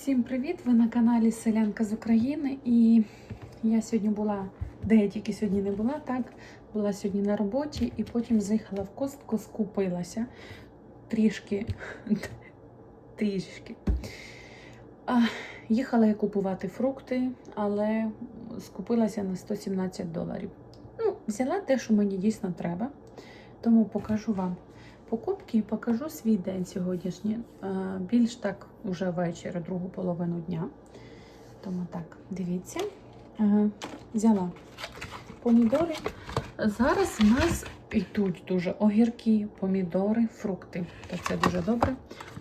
Всім привіт! Ви на каналі Селянка з України. І я сьогодні була, де я тільки сьогодні не була, так була сьогодні на роботі і потім заїхала в костку, скупилася трішки. трішки. Їхала я купувати фрукти, але скупилася на 117 доларів. Ну, взяла те, що мені дійсно треба, тому покажу вам покупки і покажу свій день сьогоднішній. Е, Більш так уже вечір, другу половину дня. Тому так, дивіться. Е, Взяла помідори. Зараз у нас йдуть дуже огірки, помідори, фрукти. То це дуже добре.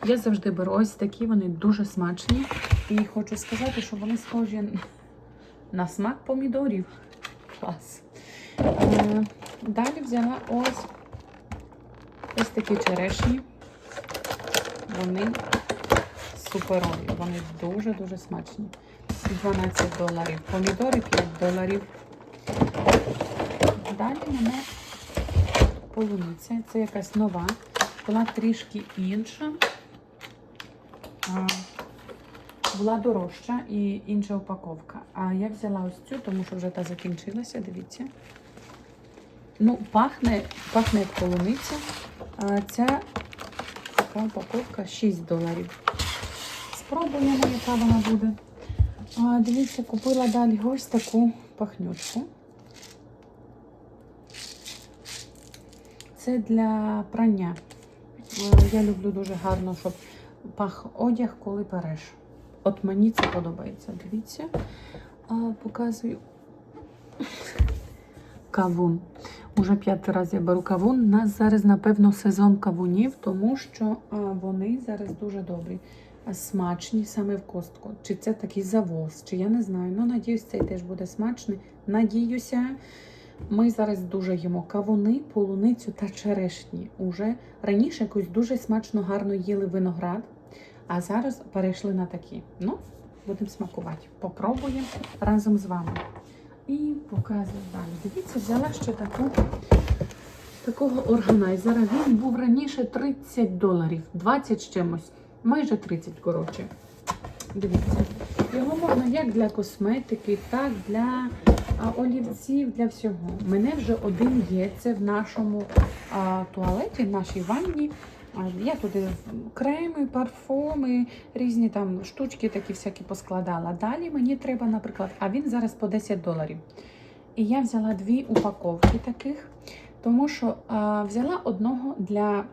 Я завжди беру ось такі, вони дуже смачні. І хочу сказати, що вони схожі на смак помідорів. Клас. Е, Далі взяла ось Ось такі черешні. Вони суперові, вони дуже-дуже смачні. 12 доларів. Помідори 5 доларів. Далі мене полуниця. Це якась нова. Була трішки інша. Була дорожча і інша упаковка. А я взяла ось цю, тому що вже та закінчилася, дивіться. Ну, пахне, пахне як полуниця. Ця така упаковка 6 доларів. Спробуємо, яка вона буде. А, дивіться, купила далі ось таку пахнючку. Це для прання. Я люблю дуже гарно, щоб пах одяг, коли переш. От мені це подобається. Дивіться, а, показую кавун. Уже п'ятий раз я беру кавун. У нас зараз, напевно, сезон кавунів, тому що а, вони зараз дуже добрі, а, смачні саме в костку. Чи це такий завоз, чи я не знаю. Ну, надіюсь, цей теж буде смачний. Надіюся, ми зараз дуже їмо кавуни, полуницю та черешні. Уже раніше якось дуже смачно, гарно їли виноград, а зараз перейшли на такі. Ну, будемо смакувати. Попробуємо разом з вами. І показую далі. Дивіться, взяла ще таку, такого органайзера. Він був раніше 30 доларів, 20 з чимось, майже 30, коротше. Дивіться. Його можна як для косметики, так для а, олівців, для всього. У мене вже один є. Це в нашому а, туалеті, в нашій ванні. Я туди креми, парфуми, різні там штучки такі всякі поскладала. Далі мені треба, наприклад, а він зараз по 10 доларів. І я взяла дві упаковки таких, тому що а, взяла одного для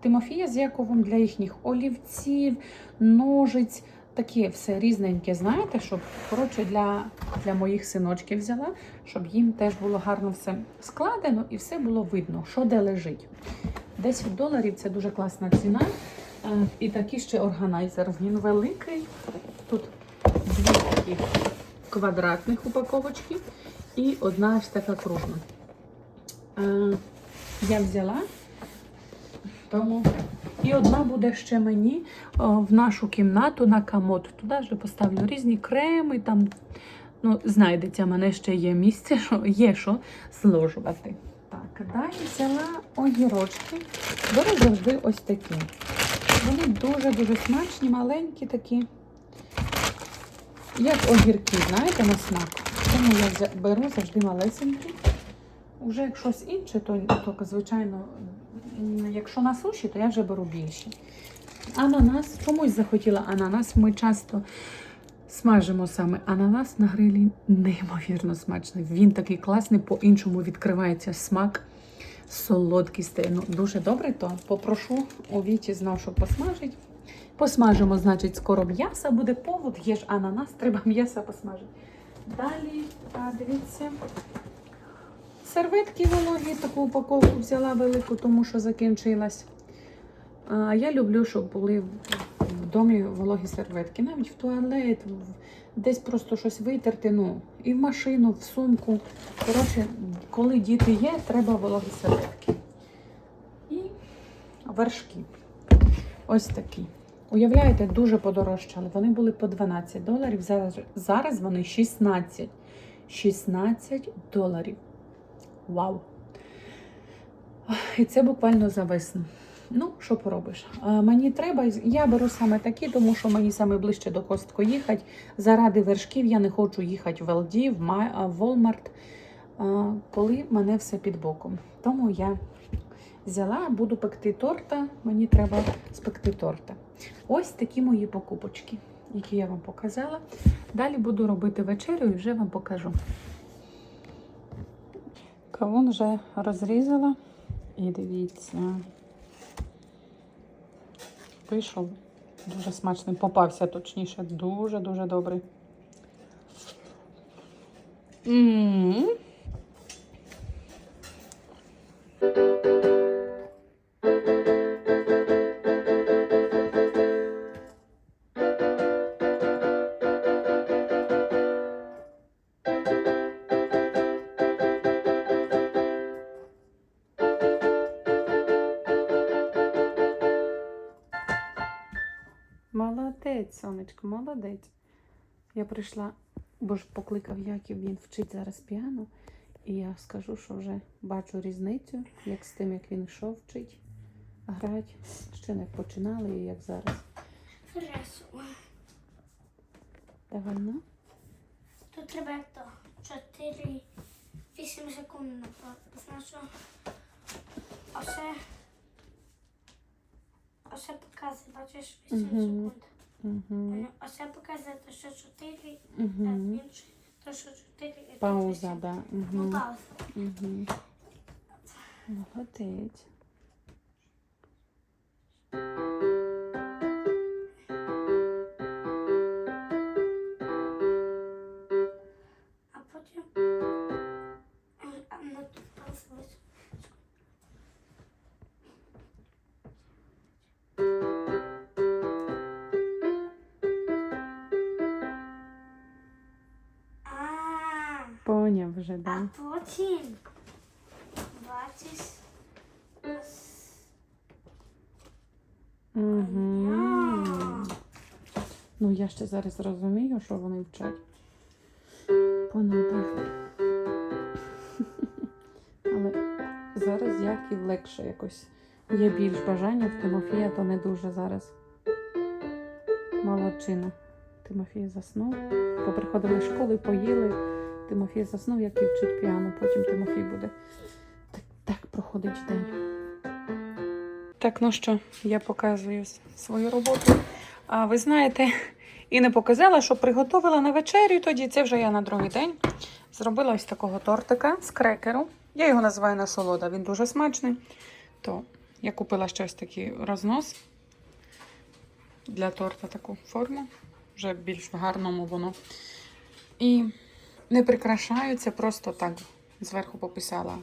Тимофія з Яковом, для їхніх олівців, ножиць. Таке все різненьке, знаєте, щоб коротше для, для моїх синочків взяла, щоб їм теж було гарно все складено і все було видно, що де лежить. 10 доларів це дуже класна ціна. Е, І такий ще органайзер. Він великий. Тут дві такі квадратних упаковочки і одна ось така кругла. Е, Я взяла, тому і одна буде ще мені о, в нашу кімнату на комод. Туди ж поставлю різні креми. там, ну, Знайдеться, в мене ще є місце, що є що зложувати. Далі взяла огірочки. Беру завжди ось такі. Вони дуже-дуже смачні, маленькі такі. Як огірки, знаєте, на смак. Тому я беру завжди малесенькі. Уже як щось інше, то, то звичайно, якщо на суші, то я вже беру більші. Ананас, чомусь захотіла ананас. Ми часто смажимо саме ананас на грилі. Неймовірно смачний. Він такий класний, по-іншому відкривається смак. Солодкий стає. Ну, дуже добре, то попрошу у Віті знов, щоб посмажить. Посмажимо, значить, скоро м'яса буде повод, є ж ананас, треба м'яса посмажити. Далі, а, дивіться, серветки вологі, таку упаковку взяла велику, тому що закінчилась. А, я люблю, щоб були домі вологі серветки, навіть в туалет, десь просто щось витерти, ну, і в машину, в сумку. Коротше, коли діти є, треба вологі серветки. І вершки. Ось такі. Уявляєте, дуже подорожчали. Вони були по 12 доларів. Зараз, зараз вони 16. 16 доларів. Вау! І це буквально за весну. Ну, що поробиш? А, мені треба, я беру саме такі, тому що мені саме ближче до Костко їхати. Заради вершків я не хочу їхати в LD, в, Walmart, а, коли мене все під боком. Тому я взяла, буду пекти торта. Мені треба спекти торта. Ось такі мої покупочки, які я вам показала. Далі буду робити вечерю і вже вам покажу. Кавун вже розрізала. І дивіться. Вийшов дуже смачний. Попався точніше. Дуже-дуже добрий. м Молодець, сонечко, молодець. Я прийшла, бо ж покликав Яків, він вчить зараз піано. І я скажу, що вже бачу різницю, як з тим, як він йшов вчить грати. Ще не починали і як зараз. Хорошо. Давай, ну. Тут треба то 4 8 секунд позначу. Оце Оце показує, бачиш, 8 Мгм. секунд. Угу. Оце показує, то що 4, а Угу. інше, то що 4. і Пауза, так. да. Ну, Угу. пауза. Угу. Молодець. Вже, а потім бачиш. Угу. Ну, я ще зараз розумію, що вони вчать. Так. Але зараз Яків легше якось. Є більш бажання в Тимофія, то не дуже зараз. Молодчина. Тимофій заснув. Поприходили з школи, поїли. Тимофій заснув, як і вчить піано, потім Тимофій буде. Так, так проходить день. Так, ну що, я показую свою роботу. А ви знаєте, і не показала, що приготувала на вечерю. Тоді це вже я на другий день зробила ось такого тортика з крекеру. Я його називаю насолода, він дуже смачний. То я купила щось такий рознос для торта таку форму. Вже більш в гарному воно. І не прикрашаються, просто так зверху пописала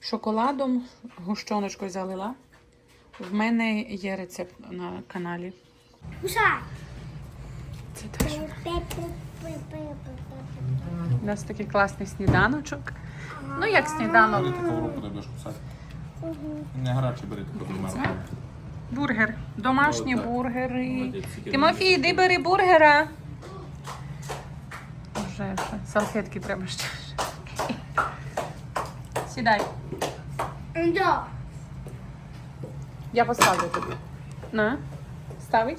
шоколадом, гущоночкою залила. В мене є рецепт на каналі. Це теж. У нас такий класний сніданочок. Ну, як сніданок. таку руку, де будеш кусати. Не гарячий бери таку. Бургер. Домашні бургери. Тимофій, іди бери бургера. Салфетки треба ще. Сідай. Да. Я поставлю тобі. На. Ставить?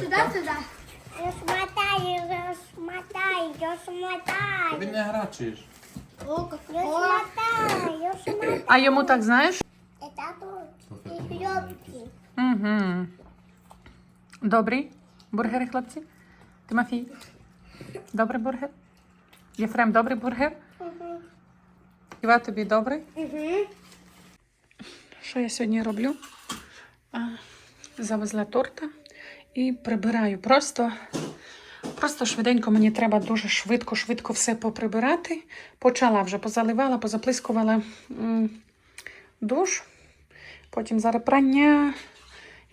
Сюда, сюда. Розмотай, розмотай, розмотай. Тобі не. Розмотай, розмотай. А йому так знаєш? Это тут. І хлопці. Угу. Добрий бургери, хлопці? Тимофій? Добрий бургер? Єфрем, добрий бургер? Іва, тобі добрий? Що я сьогодні роблю? Завезла торта і прибираю. Просто, просто швиденько мені треба дуже швидко-швидко все поприбирати. Почала вже, позаливала, позаплискувала душ. Потім зараз прання.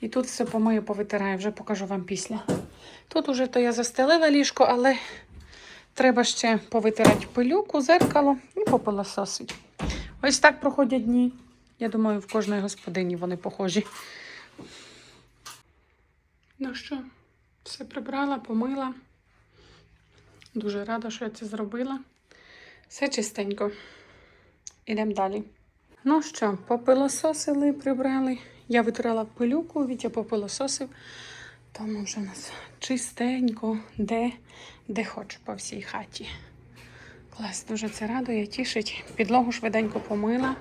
І тут все помию, повитираю, вже покажу вам після. Тут уже то я застелила ліжко, але треба ще повитирати пилюку, зеркало і попилососити. Ось так проходять дні. Я думаю, в кожної господині вони похожі. Ну що, все прибрала, помила. Дуже рада, що я це зробила. Все чистенько. Ідемо далі. Ну що, попилососили, прибрали. Я витирала пилюку, Вітя попилососив. Тому вже у нас чистенько, де, де хочу по всій хаті. Клас, дуже це радує, тішить. Підлогу швиденько помила.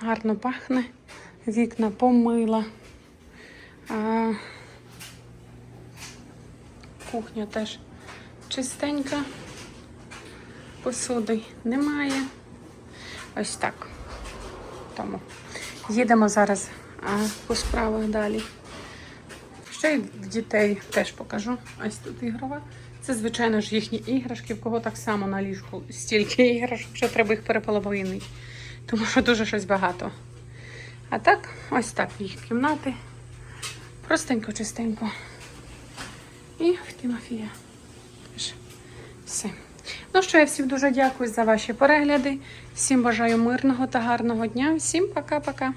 Гарно пахне. Вікна помила. Кухня теж чистенька. Посуди немає. Ось так. Тому їдемо зараз по справах далі. Ще й дітей теж покажу. Ось тут ігрова. Це, звичайно ж, їхні іграшки, в кого так само на ліжку стільки іграшок, що треба їх переполовинити. Тому що дуже щось багато. А так, ось так їх кімнати. Простенько, чистенько. І в Тимофія. Все. Ну що, я всім дуже дякую за ваші перегляди. Всім бажаю мирного та гарного дня. Всім пока-пока.